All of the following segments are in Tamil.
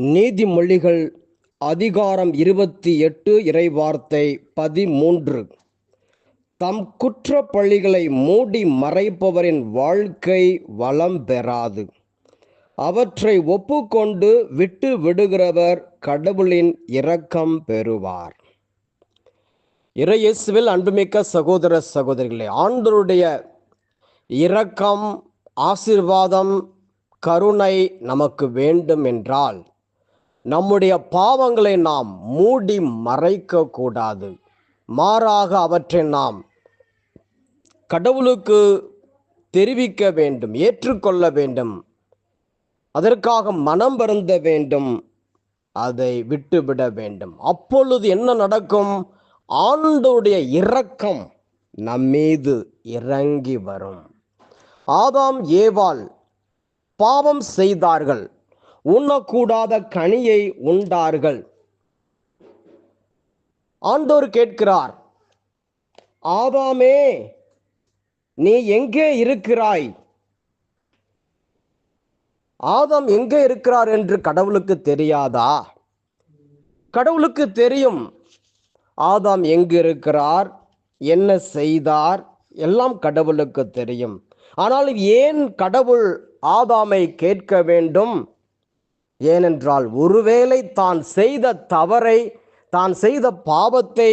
நீதிமொழிகள் அதிகாரம் இருபத்தி எட்டு இறைவார்த்தை பதிமூன்று. தம் குற்ற மூடி மறைப்பவரின் வாழ்க்கை வளம் பெறாது. அவற்றை ஒப்புக்கொண்டு விட்டு விடுகிறவர் கடவுளின் இரக்கம் பெறுவார். இறையேசுவில் அன்புமிக்க சகோதர சகோதரிகளே ஆண்டருடைய இரக்கம் ஆசிர்வாதம் கருணை நமக்கு வேண்டும் என்றால் நம்முடைய பாவங்களை நாம் மூடி மறைக்க கூடாது. மாறாக அவற்றை நாம் கடவுளுக்கு தெரிவிக்க வேண்டும் ஏற்றுக்கொள்ள வேண்டும். அதற்காக மனம் வருந்த வேண்டும் அதை விட்டுவிட வேண்டும். அப்பொழுது என்ன நடக்கும்? ஆண்டோடைய இரக்கம் நம்மீது இறங்கி வரும். ஆதாம் ஏவாள் பாவம் செய்தார்கள். உண்ணக்கூடாத கனியை உண்டார்கள். ஆண்டோர் கேட்கிறார் ஆதாமே நீ எங்கே இருக்கிறாய்? ஆதாம் எங்கே இருக்கிறார் என்று கடவுளுக்கு தெரியாதா? கடவுளுக்கு தெரியும். ஆதாம் எங்கு இருக்கிறார்? என்ன செய்தார்? எல்லாம் கடவுளுக்கு தெரியும். ஆனால் ஏன் கடவுள் ஆதாமை கேட்க வேண்டும்? ஏனென்றால் ஒருவேளை தான் செய்த தவறை தான் செய்த பாவத்தை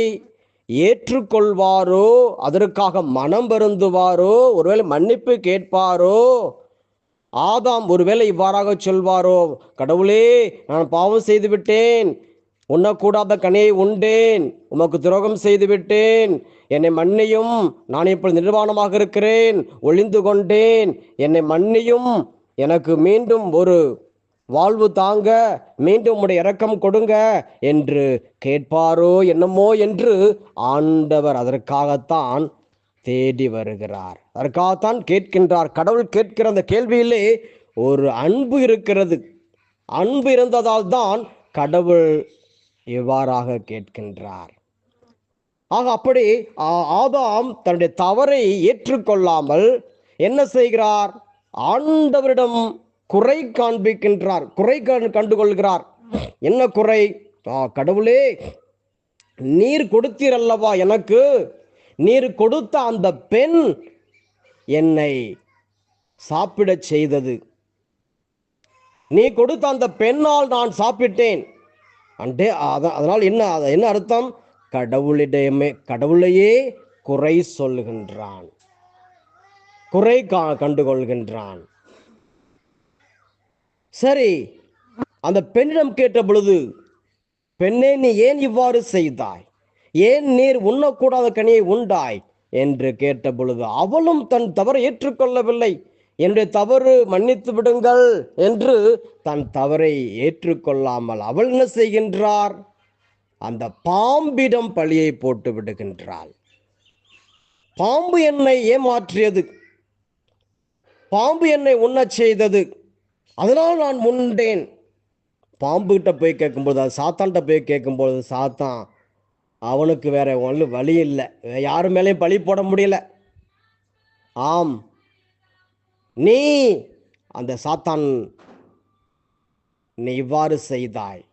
ஏற்றுக்கொள்வாரோ அதற்காக மனம் வருந்துவாரோ ஒருவேளை மன்னிப்பு கேட்பாரோ ஆதாம் ஒருவேளை இவ்வாறாக சொல்வாரோ கடவுளே நான் பாவம் செய்து விட்டேன் உண்ணக்கூடாத கனியை உண்டேன் உமக்கு துரோகம் செய்து விட்டேன் என்னை மன்னியும் நான் இப்பொழுது நிர்வாணமாக இருக்கிறேன் ஒளிந்து கொண்டேன் என்னை மன்னியும் எனக்கு மீண்டும் ஒரு வாழ்வு தாங்க மீண்டும் உடைய இரக்கம் கொடுங்க என்று கேட்பாரோ என்னமோ என்று ஆண்டவர் அதற்காகத்தான் தேடி வருகிறார். அதற்காகத்தான் கேட்கின்றார். கடவுள் கேட்கிற அந்த கேள்வியிலே ஒரு அன்பு இருக்கிறது. அன்பு இருந்ததால் தான் கடவுள் இவ்வாறாக கேட்கின்றார். ஆக அப்படி ஆ- ஆதாம் தன்னுடைய தவறை ஏற்றுக்கொள்ளாமல் என்ன செய்கிறார்? ஆண்டவரிடம் குறை காண்பிக்கின்றார். குறை கண்டுகொள்கிறார். என்ன குறை? ஆ, கடவுளே நீர் கொடுத்தீர் அல்லவா எனக்கு? நீர் கொடுத்த அந்த பெண் என்னை சாப்பிடச் செய்தது. நீ கொடுத்த அந்த பெண்ணால் நான் சாப்பிட்டேன். அண்டே அதனால் என்ன அது என்ன அர்த்தம்? கடவுளிடமே கடவுளையே குறை சொல்லுகின்றான் குறை கா- கண்டுகொள்கின்றான். சரி அந்த பெண்ணிடம் கேட்ட பொழுது பெண்ணே நீ ஏன் இவ்வாறு செய்தாய்? ஏன் நீர் உண்ணக்கூடாத கனியை உண்டாய்? என்று கேட்ட பொழுது அவளும் தன் தவறை ஏற்றுக்கொள்ளவில்லை. என்னுடைய தவறு மன்னித்து விடுங்கள் என்று தன் தவறை ஏற்றுக்கொள்ளாமல் அவள் என்ன செய்கின்றார்? அந்த பாம்பிடம் பழியை போட்டு விடுகின்றாள். பாம்பு என்னை ஏமாற்றியது. பாம்பு என்னை உண்ணச் செய்தது. அதனால் நான் உண்டேன் பாம்புகிட்ட போய் கேட்கும்போது அது சாத்தான்கிட்ட போய் கேட்கும்பொழுது சாத்தான் அவனுக்கு வேற ஒன்று வழி இல்லை. யாரு மேலேயும் பழி போட முடியல. ஆம் நீ அந்த சாத்தான் நீ இவ்வாறு செய்தாய்.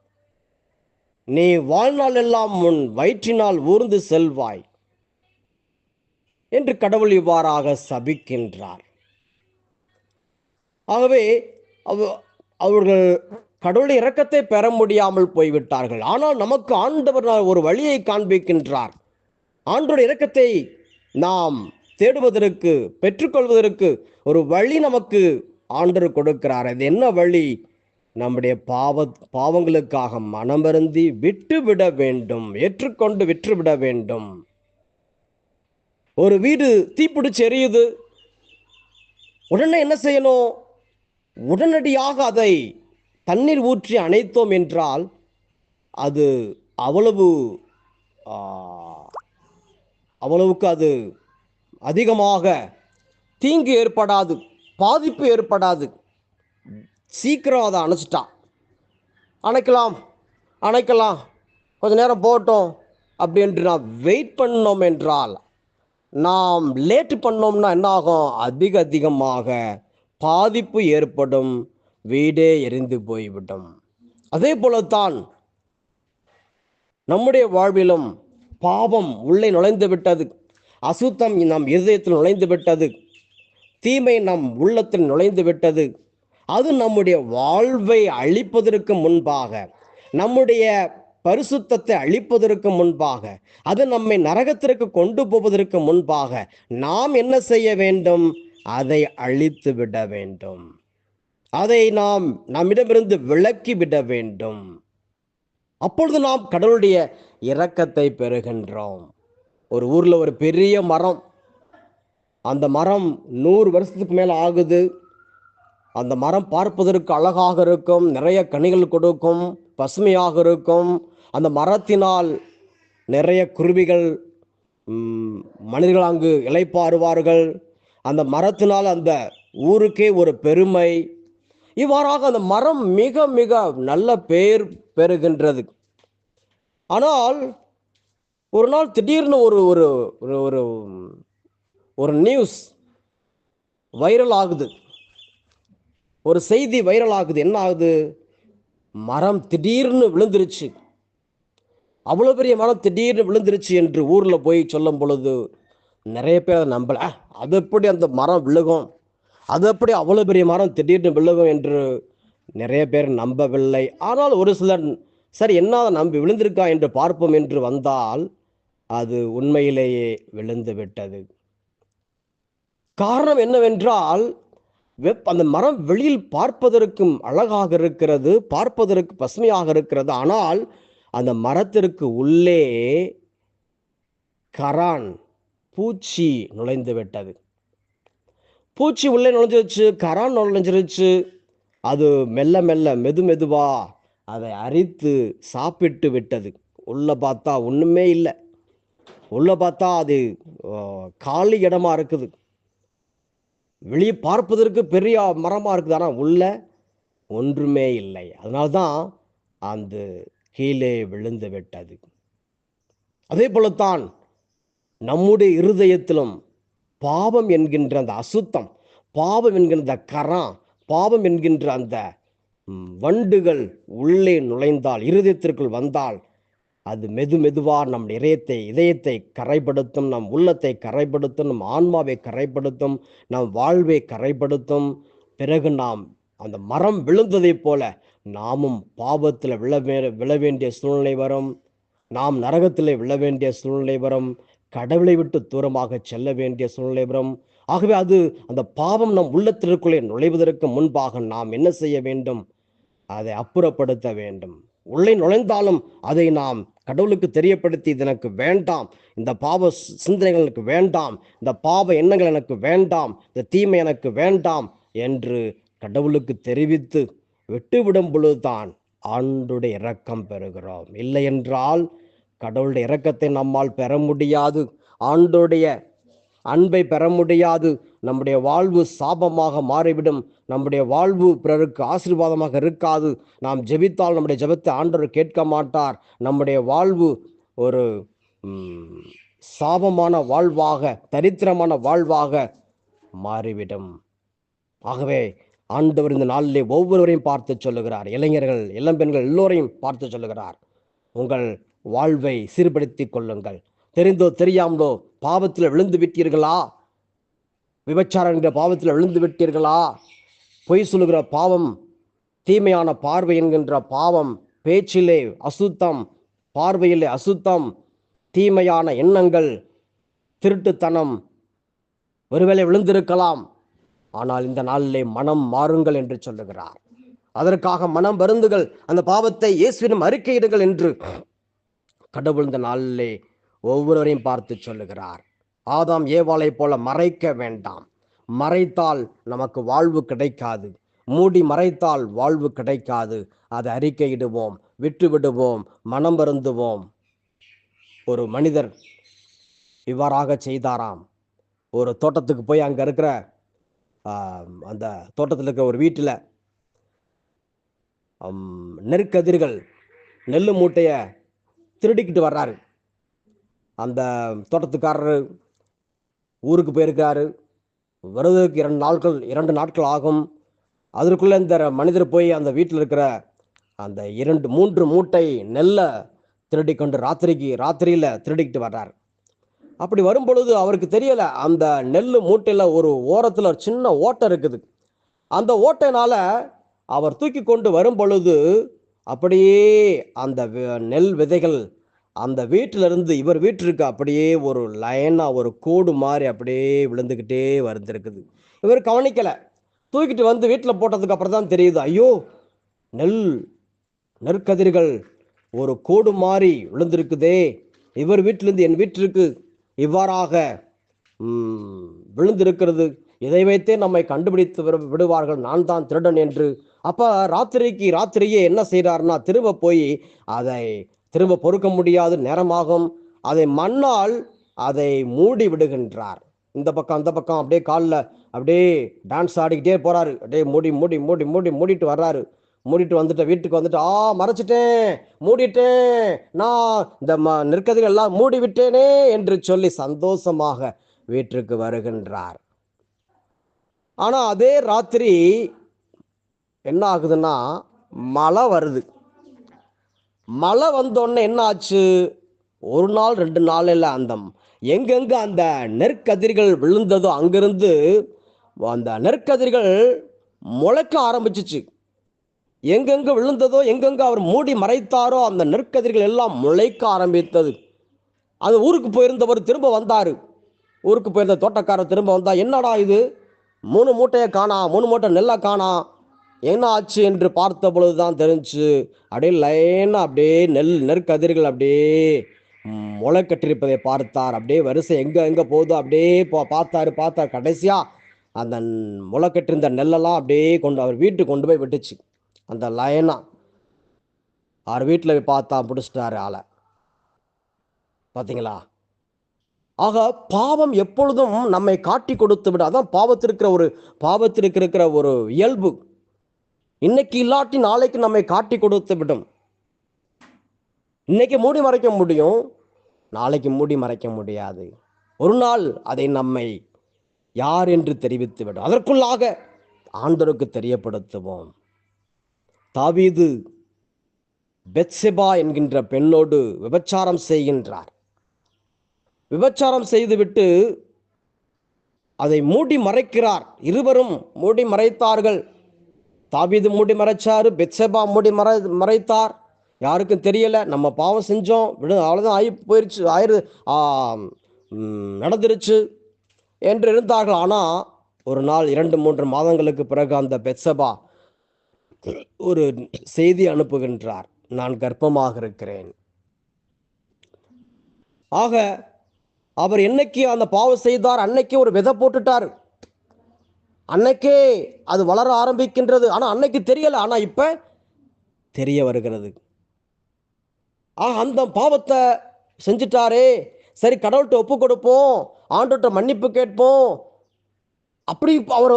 நீ வாழ்நாள் எல்லாம் உன் வயிற்றினால் ஊர்ந்து செல்வாய். என்று கடவுள் இவ்வாறாக சபிக்கின்றார். ஆகவே அவர்கள் கடவுளுடைய இரக்கத்தை பெற முடியாமல் போய்விட்டார்கள். ஆனால் நமக்கு ஆண்டவர் ஒரு வழியை காண்பிக்கின்றார். ஆண்டோட இரக்கத்தை நாம் தேடுவதற்கு பெற்றுக்கொள்வதற்கு ஒரு வழி நமக்கு ஆண்டர் கொடுக்கிறார். அது என்ன வழி? நம்முடைய பாவ பாவங்களுக்காக மனமருந்தி விட்டுவிட வேண்டும். ஏற்றுக்கொண்டு விட்டுவிட வேண்டும். ஒரு வீடு தீப்பிடிச்சு எரியுது உடனே என்ன செய்யணும்? உடனடியாக அதை தண்ணீர் ஊற்றி அணைத்தோம் என்றால் அது அவ்வளவு அவ்வளவுக்கு அது அதிகமாக தீங்கு ஏற்படாது பாதிப்பு ஏற்படாது. சீக்கிரம் அதை அணைச்சிட்டான் அணைக்கலாம் அணைக்கலாம். கொஞ்ச நேரம் போகட்டும் அப்படின்ட்டு நாம் வெயிட் பண்ணோம் என்றால் நாம் லேட் பண்ணோம்னா என்ன ஆகும் அதிக அதிகமாக பாதிப்பு ஏற்படும் வீடே எரிந்து போய்விடும். அதே போலத்தான் நம்முடைய வாழ்விலும் பாவம் உள்ளே நுழைந்து விட்டது. அசுத்தம் நம் இருதயத்தில் நுழைந்து விட்டது. தீமை நம் உள்ளத்தில் நுழைந்து விட்டது. அது நம்முடைய வாழ்வை அழிப்பதற்கு முன்பாக நம்முடைய பரிசுத்தத்தை அழிப்பதற்கு முன்பாக அது நம்மை நரகத்திற்கு கொண்டு போவதற்கு முன்பாக நாம் என்ன செய்ய வேண்டும்? அதை அழித்து விட வேண்டும். அதை நாம் நம்மிடமிருந்து விலக்கி விட வேண்டும். அப்பொழுது நாம் கடவுளுடைய இரக்கத்தை பெறுகின்றோம். ஒரு ஊரில் ஒரு பெரிய மரம். அந்த மரம் நூறு வருஷத்துக்கு மேலே ஆகுது. அந்த மரம் பார்ப்பதற்கு அழகாக இருக்கும். நிறைய கனிகள் கொடுக்கும். பசுமையாக இருக்கும். அந்த மரத்தினால் நிறைய குருவிகள் மனிதர்கள் அங்கு இளைப்பாறுவார்கள் அந்த மரத்தினால் அந்த ஊருக்கே ஒரு பெருமை. இவ்வாறாக அந்த மரம் மிக மிக நல்ல பெயர் பெறுகின்றது. ஆனால் ஒரு நாள் திடீர்னு ஒரு ஒரு ஒரு ஒரு ஒரு நியூஸ் வைரல் ஆகுது. ஒரு செய்தி வைரல் ஆகுது. என்ன ஆகுது? மரம் திடீர்னு விழுந்துருச்சு. அவ்வளோ பெரிய மரம் திடீர்னு விழுந்துருச்சு என்று ஊரில் போய் சொல்லும் பொழுது நிறைய பேர் அதை நம்பல. அது எப்படி அந்த மரம் விழுகும்? அது எப்படி அவ்வளோ பெரிய மரம் திடீர்னு விழுகும் என்று நிறைய பேர் நம்பவில்லை. ஆனால் ஒரு சிலர் சரி என்ன அதை நம்பி விழுந்திருக்கா என்று பார்ப்போம் என்று வந்தால் அது உண்மையிலேயே விழுந்து விட்டது. காரணம் என்னவென்றால் வெப் அந்த மரம் வெளியில் பார்ப்பதற்கும் அழகாக இருக்கிறது பார்ப்பதற்கு பசுமையாக இருக்கிறது. ஆனால் அந்த மரத்திற்கு உள்ளே கரான் பூச்சி நுழைந்து விட்டது. பூச்சி உள்ளே நுழைஞ்சிருச்சு கரான் நுழைஞ்சிருச்சு. அது மெல்ல மெல்ல மெது மெதுவா அதை அரித்து சாப்பிட்டு விட்டது. உள்ளே பார்த்தா ஒன்றுமே இல்லை. உள்ளே பார்த்தா அது காலி இடமா இருக்குது. வெளியே பார்ப்பதற்கு பெரிய மரமாக இருக்குது. ஆனால் உள்ள ஒன்றுமே இல்லை. அதனால்தான் அந்த கீழே விழுந்து விட்டது. அதே போலத்தான் நம்முடைய இருதயத்திலும் பாவம் என்கின்ற அந்த அசுத்தம் பாவம் என்கின்ற அந்த கரம் பாவம் என்கின்ற அந்த வண்டுகள் உள்ளே நுழைந்தால் இருதயத்திற்குள் வந்தால் அது மெது மெதுவா நம் இதயத்தை இதயத்தை கரைப்படுத்தும் நம் உள்ளத்தை கரைப்படுத்தும் நம் ஆன்மாவை கரைப்படுத்தும் நம் வாழ்வை கரைப்படுத்தும். பிறகு நாம் அந்த மரம் விழுந்ததைப் போல நாமும் பாவத்தில் விழ வே- விழ வேண்டிய சூழ்நிலை வரும். நாம் நரகத்தில் விழ வேண்டிய சூழ்நிலை வரும். கடவுளை விட்டு தூரமாக செல்ல வேண்டிய சூழ்நிலை வரும். ஆகவே அது அந்த பாவம் நம் உள்ளத்திற்குள்ளே நுழைவதற்கு முன்பாக நாம் என்ன செய்ய வேண்டும்? அதை அப்புறப்படுத்த வேண்டும். உள்ளே நுழைந்தாலும் அதை நாம் கடவுளுக்கு தெரியப்படுத்தி இது எனக்கு வேண்டாம். இந்த பாவ சிந்தனைகள் எனக்கு வேண்டாம். இந்த பாவ எண்ணங்கள் எனக்கு வேண்டாம். இந்த தீமை எனக்கு வேண்டாம் என்று கடவுளுக்கு தெரிவித்து விட்டுவிடும் பொழுதுதான் ஆண்டுடைய இரக்கம் பெறுகிறோம். இல்லை என்றால் கடவுளுடைய இரக்கத்தை நம்மால் பெற முடியாது. ஆண்டோடைய அன்பை பெற முடியாது. நம்முடைய வாழ்வு சாபமாக மாறிவிடும். நம்முடைய வாழ்வு பிறருக்கு ஆசீர்வாதமாக இருக்காது. நாம் ஜெபித்தால் நம்முடைய ஜெபத்தை ஆண்டவர் கேட்க மாட்டார். நம்முடைய வாழ்வு ஒரு சாபமான வாழ்வாக தரித்திரமான வாழ்வாக மாறிவிடும். ஆகவே ஆண்டவர் இந்த நாளிலே ஒவ்வொருவரையும் பார்த்து சொல்லுகிறார். இளைஞர்கள் இளம்பெண்கள் எல்லோரையும் பார்த்து சொல்லுகிறார். உங்கள் வாழ்வை சீர்படுத்திக் கொள்ளுங்கள். தெரிந்தோ தெரியாமலோ பாவத்தில் விழுந்து விட்டீர்களா? விபச்சாரம் என்கிற பாவத்தில் விழுந்து விட்டீர்களா? பொய் சொல்லுகிற பாவம் தீமையான பார்வை என்கின்ற பாவம் பேச்சிலே அசுத்தம் பார்வையிலே அசுத்தம் தீமையான எண்ணங்கள் திருட்டுத்தனம் ஒருவேளை விழுந்திருக்கலாம். ஆனால் இந்த நாளிலே மனம் மாறுங்கள் என்று சொல்லுகிறார். அதற்காக மனம் வருந்துகள் அந்த பாவத்தை இயேசுவிடம் அறிக்கையிடுங்கள் என்று கடவுள் இந்த நாளிலே ஒவ்வொருவரையும் பார்த்து சொல்லுகிறார். ஆதாம் ஏவாளை போல மறைக்க வேண்டாம். மறைத்தால் நமக்கு வாழ்வு கிடைக்காது. மூடி மறைத்தால் வாழ்வு கிடைக்காது. அதை அறிக்கையிடுவோம் விட்டுவிடுவோம் மனம் வருந்துவோம். ஒரு மனிதர் இவ்வாறாக செய்தாராம். ஒரு தோட்டத்துக்கு போய் அங்க இருக்கிற அந்த தோட்டத்தில் இருக்கிற ஒரு வீட்டில் நெற்கதிர்கள் நெல் மூட்டையை திருடிக்கிட்டு வர்றாரு. அந்த தோட்டத்துக்காரர் ஊருக்கு போயிருக்காரு. வருவதற்கு இரண்டு நாட்கள் இரண்டு நாட்கள் ஆகும். அதற்குள்ளே இந்த மனிதர் போய் அந்த வீட்டில் இருக்கிற அந்த இரண்டு மூன்று மூட்டை நெல்லை திருடி கொண்டு ராத்திரிக்கு ராத்திரியில் திருடிக்கிட்டு வர்றார். அப்படி வரும் பொழுது அவருக்கு தெரியலை அந்த நெல் மூட்டையில் ஒரு ஓரத்தில் ஒரு சின்ன ஓட்டை இருக்குது. அந்த ஓட்டைனால அவர் தூக்கி கொண்டு வரும் பொழுது அப்படியே அந்த நெல் விதைகள் அந்த வீட்டிலிருந்து இவர் வீட்டிற்கு அப்படியே ஒரு லைனாக ஒரு கோடு மாதிரி அப்படியே விழுந்துக்கிட்டே வருந்திருக்குது இவர் கவனிக்கலை. தூக்கிட்டு வந்து வீட்டில் போட்டதுக்கு அப்புறம் தான் தெரியுது ஐயோ நெல் நெற்கதிர்கள் ஒரு கோடு மாறி விழுந்திருக்குதே. இவர் வீட்டிலிருந்து என் வீட்டிற்கு இவ்வாறாக விழுந்திருக்கிறது. இதை வைத்தே நம்மை கண்டுபிடித்து விடுவார்கள். நான் தான் திருடன் என்று. அப்போ ராத்திரிக்கு ராத்திரியே என்ன செய்கிறாருன்னா திரும்ப போய் அதை திரும்ப பொறுக்க முடியாது நேரமாகும். அதை மண்ணால் அதை மூடி விடுகின்றார். இந்த பக்கம் அந்த பக்கம் அப்படியே காலில் அப்படியே டான்ஸ் ஆடிக்கிட்டே போறாரு. அப்படியே மூடி மூடி மூடி மூடி மூடிட்டு வர்றாரு. மூடிட்டு வந்துட்டு வீட்டுக்கு வந்துட்டு ஆ மறைச்சிட்டேன் மூடிட்டேன். நான் இந்த ம நிற்கதிகள் எல்லாம் மூடி விட்டேனே என்று சொல்லி சந்தோஷமாக வீட்டிற்கு வருகின்றார். ஆனால் அதே ராத்திரி என்ன ஆகுதுன்னா மழை வருது. மழை வந்தோடனே என்ன ஆச்சு ஒரு நாள் ரெண்டு நாள் இல்லை அந்த எங்கெங்க அந்த நெற்கதிர்கள் விழுந்ததோ அங்கிருந்து அந்த நெற்கதிர்கள் முளைக்க ஆரம்பிச்சிச்சு. எங்கெங்க விழுந்ததோ எங்கெங்க அவர் மூடி மறைத்தாரோ அந்த நெற்கதிர்கள் எல்லாம் முளைக்க ஆரம்பித்தது. அந்த ஊருக்கு போயிருந்தவர் திரும்ப வந்தார். ஊருக்கு போயிருந்த தோட்டக்காரர் திரும்ப வந்தா என்னடா இது? மூணு மூட்டையை காணா மூணு மூட்டை நெல்லை காணா என்ன ஆச்சு என்று பார்த்த பொழுதுதான் தெரிஞ்சு அப்படியே லைனாக அப்படியே நெல் நெற்கதிர்கள் அப்படியே முளை கட்டியிருப்பதை பார்த்தார். அப்படியே வரிசை எங்க எங்க போகுதோ அப்படியே பா- பார்த்தாரு பார்த்தார். கடைசியா அந்த முளை கட்டிருந்த நெல்லெல்லாம் அப்படியே கொண்டு அவர் வீட்டுக்கு கொண்டு போய் விட்டுச்சு. அந்த லைனா அவர் வீட்டில் போய் பார்த்தா பிடிச்சிட்டாரு ஆளை. பார்த்தீங்களா ஆக பாவம் எப்பொழுதும் நம்மை காட்டி கொடுத்து விட அதான் பாவத்திற்கிற ஒரு பாவத்திற்கு இருக்கிற ஒரு இயல்பு. இன்னைக்கு இல்லாட்டி நாளைக்கு நம்மை காட்டி கொடுத்து விடும். இன்னைக்கு மூடி மறைக்க முடியும். நாளைக்கு மூடி மறைக்க முடியாது. ஒரு நாள் அதை நம்மை யார் என்று தெரிவித்து விடும். அதற்குள்ளாக ஆண்டருக்கு தெரியப்படுத்துவோம். தாவீது பெட்செபா என்கின்ற பெண்ணோடு விபச்சாரம் செய்கின்றார். விபச்சாரம் செய்துவிட்டு அதை மூடி மறைக்கிறார். இருவரும் மூடி மறைத்தார்கள். தாவீது மூடி மறைச்சாரு பெத்செபா மூடி மறை மறைத்தார். யாருக்கும் தெரியல. நம்ம பாவம் செஞ்சோம். விடு அவ்வளோதான் ஆகி போயிருச்சு ஆயிரு நடந்துருச்சு என்று இருந்தார்கள். ஆனால் ஒரு நாள் இரண்டு மூன்று மாதங்களுக்கு பிறகு அந்த பெத்சபா ஒரு செய்தி அனுப்புகின்றார். நான் கர்ப்பமாக இருக்கிறேன். ஆக அவர் என்னைக்கு அந்த பாவம் செய்தார்? அன்னைக்கே ஒரு விதை போட்டுட்டார். அன்னைக்கே அது வளர ஆரம்பிக்கின்றது. ஆனால் அன்னைக்கு தெரியல. ஆனால் இப்போ தெரிய வருகிறது. ஆ அந்த பாவத்தை செஞ்சிட்டாரே. சரி கடவுள்கிட்ட ஒப்பு கொடுப்போம். ஆண்டோட்ட மன்னிப்பு கேட்போம். அப்படி அவர்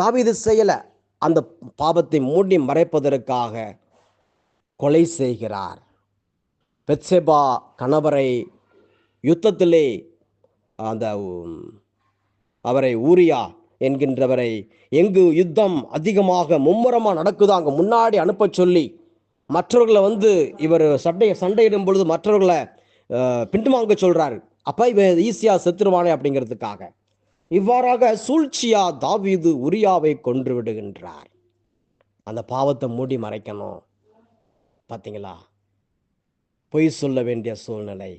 தாவீது செய்யலை. அந்த பாவத்தை மூடி மறைப்பதற்காக கொலை செய்கிறார். பெட்செபா கணவரை யுத்தத்திலே அந்த அவரை ஊரியா என்கின்றவரை எங்கு யுத்தம் அதிகமாக மும்முரமாக நடக்குதோ அங்கே முன்னாடி அனுப்ப சொல்லி மற்றவர்களை வந்து இவர் சண்டை சண்டையிடும் பொழுது மற்றவர்களை பின்வாங்க சொல்றாரு. அப்போ இவன் ஈஸியாக செத்துருவானே அப்படிங்கிறதுக்காக. இவ்வாறாக சூழ்ச்சியா தாவீது உரியாவை கொன்று விடுகின்றார். அந்த பாவத்தை மூடி மறைக்கணும். பார்த்தீங்களா பொய் சொல்ல வேண்டிய சூழ்நிலை.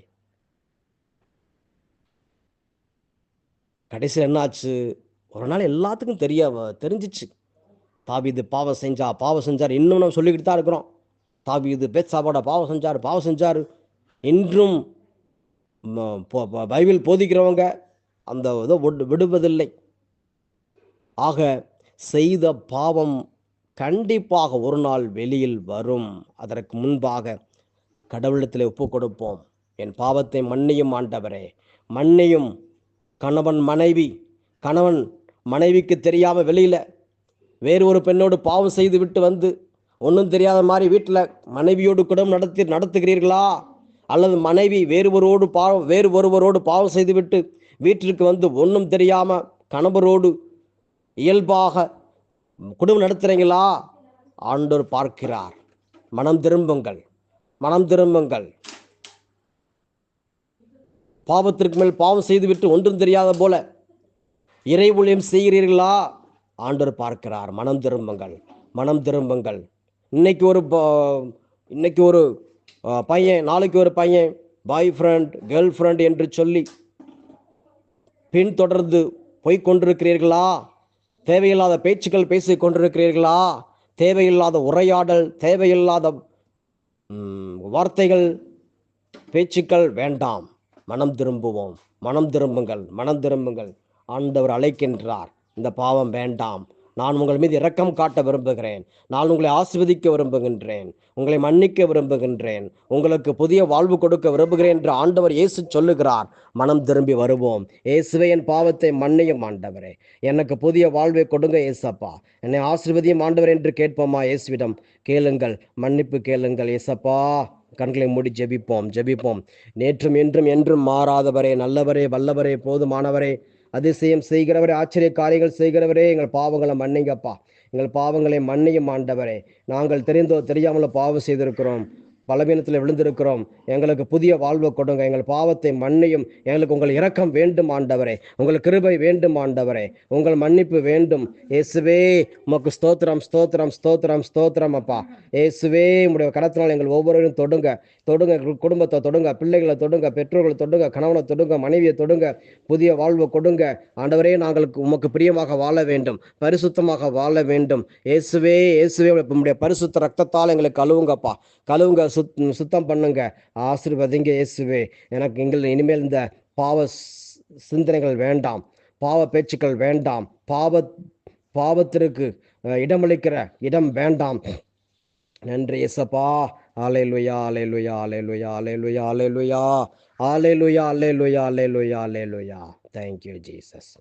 கடைசியில் என்னாச்சு? ஒரு நாள் எல்லாத்துக்கும் தெரிய தெரிஞ்சிச்சு. தாவீது பாவம் செஞ்சா பாவம் செஞ்சார் இன்னும் நம்ம சொல்லிக்கிட்டு தான் இருக்கிறோம். தாவீது பேச்சாவோட பாவம் செஞ்சார் பாவம் செஞ்சார். இன்றும் பைபிள் போதிக்கிறவங்க அந்த இதை விடு- விடுவதில்லை. ஆக செய்த பாவம் கண்டிப்பாக ஒரு நாள் வெளியில் வரும். அதற்கு முன்பாக கடவுளத்தில் ஒப்பு கொடுப்போம். என் பாவத்தை மன்னியும் ஆண்டவரே. மன்னியும் கணவன் மனைவி கணவன் மனைவிக்கு தெரியாமல் வெளியில் வேறு ஒரு பெண்ணோடு பாவம் செய்து விட்டு வந்து ஒன்றும் தெரியாத மாதிரி வீட்டில் மனைவியோடு குடும்பம் நடத்தி நடத்துகிறீர்களா? அல்லது மனைவி வேறு ஒருவோடு பாவம் வேறு ஒருவரோடு பாவம் செய்துவிட்டு வீட்டிற்கு வந்து ஒன்றும் தெரியாமல் கணவரோடு இயல்பாக குடும்பம் நடத்துகிறீங்களா ஆண்டோர் பார்க்கிறார். மனம் திரும்புங்கள். மனம் திரும்புங்கள். பாவத்திற்கு மேல் பாவம் செய்துவிட்டு ஒன்றும் தெரியாத போல இறை ஊழியம் செய்கிறீர்களா? ஆண்டவர் பார்க்கிறார். மனம் திரும்புங்கள். மனம் திரும்புங்கள். இன்னைக்கு ஒரு இன்னைக்கு ஒரு பையன் நாளைக்கு ஒரு பையன் பாய் ஃப்ரெண்ட் கேர்ள் ஃப்ரெண்ட் என்று சொல்லி பின்தொடர்ந்து போய்க் கொண்டிருக்கிறீர்களா? தேவையில்லாத பேச்சுக்கள் பேசிக் கொண்டிருக்கிறீர்களா? தேவையில்லாத உரையாடல் தேவையில்லாத வார்த்தைகள் பேச்சுக்கள் வேண்டாம். மனம் திரும்புவோம். மனம் திரும்புங்கள். மனம் திரும்புங்கள். ஆண்டவர் அழைக்கின்றார். இந்த பாவம் வேண்டாம். நான் உங்கள் மீது இரக்கம் காட்ட விரும்புகிறேன். நான் உங்களை ஆசிர்வதிக்க விரும்புகின்றேன். உங்களை மன்னிக்க விரும்புகின்றேன். உங்களுக்கு புதிய வாழ்வு கொடுக்க விரும்புகிறேன் என்று ஆண்டவர் இயேசு சொல்லுகிறார். மனம் திரும்பி வருவோம். இயேசுவே என் பாவத்தை மன்னியும் ஆண்டவரே. எனக்கு புதிய வாழ்வை கொடுங்க ஏசப்பா என்னை ஆசிர்வதியும் ஆண்டவர் என்று கேட்போமா இயேசுவிடம்? கேளுங்கள். மன்னிப்பு கேளுங்கள் ஏசப்பா கண்களை மூடி ஜெபிப்போம். ஜெபிப்போம். நேற்றும் என்றும் என்றும் மாறாதவரே நல்லவரே வல்லவரே போதுமானவரே. அதிசயம் செய்கிறவரே ஆச்சரிய காரியங்கள் செய்கிறவரே எங்கள் பாவங்களை மன்னிங்கப்பா. எங்கள் பாவங்களை மன்னியும் ஆண்டவரே. நாங்கள் தெரிந்தோ தெரியாமலோ பாவம் செய்திருக்கிறோம். பலவீனத்தில் விழுந்திருக்கிறோம். எங்களுக்கு புதிய வாழ்வு கொடுங்க. எங்கள் பாவத்தை மண்ணையும் எங்களுக்கு உங்கள் இரக்கம் வேண்டும் ஆண்டவரே. உங்கள் கிருபை வேண்டும் ஆண்டவரே. உங்கள் மன்னிப்பு வேண்டும். இயேசுவே உமக்கு ஸ்தோத்திரம் ஸ்தோத்திரம் ஸ்தோத்திரம் ஸ்தோத்திரம் அப்பா. இயேசுவே உங்களுடைய கடத்தினால் எங்கள் ஒவ்வொருவரும் தொடுங்க. தொடுங்க எங்கள் குடும்பத்தை தொடுங்க பிள்ளைகளை தொடுங்க பெற்றோர்களை தொடுங்க கணவனை தொடுங்க மனைவியை தொடுங்க. புதிய வாழ்வு கொடுங்க. ஆண்டவரே நாங்கள் உமக்கு பிரியமாக வாழ வேண்டும். பரிசுத்தமாக வாழ வேண்டும். இயேசுவே இயேசுவே உங்களுடைய பரிசுத்த ரத்தத்தால் எங்களுக்கு கழுவுங்கப்பா. கழுவுங்க சுத் சுத்தம் பண்ணுங்க. ஆசிர்வதிங்க இயேசுவே. எனக்கு எங்கள் இனிமேல் இந்த பாவ சிந்தனைகள் வேண்டாம். பாவ பேச்சுக்கள் வேண்டாம். பாவ பாவத்திற்கு இடமளிக்கிற இடம் வேண்டாம். நன்றி இயேசப்பா. Hallelujah hallelujah hallelujah hallelujah hallelujah hallelujah hallelujah hallelujah hallelujah thank you Jesus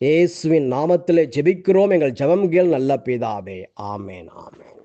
இயேசுவின் நாமத்திலே ஜெபிக்கிறோம். எங்கள் ஜெபம் கேள் நல்ல பிதாவே. ஆமேன் ஆமேன்.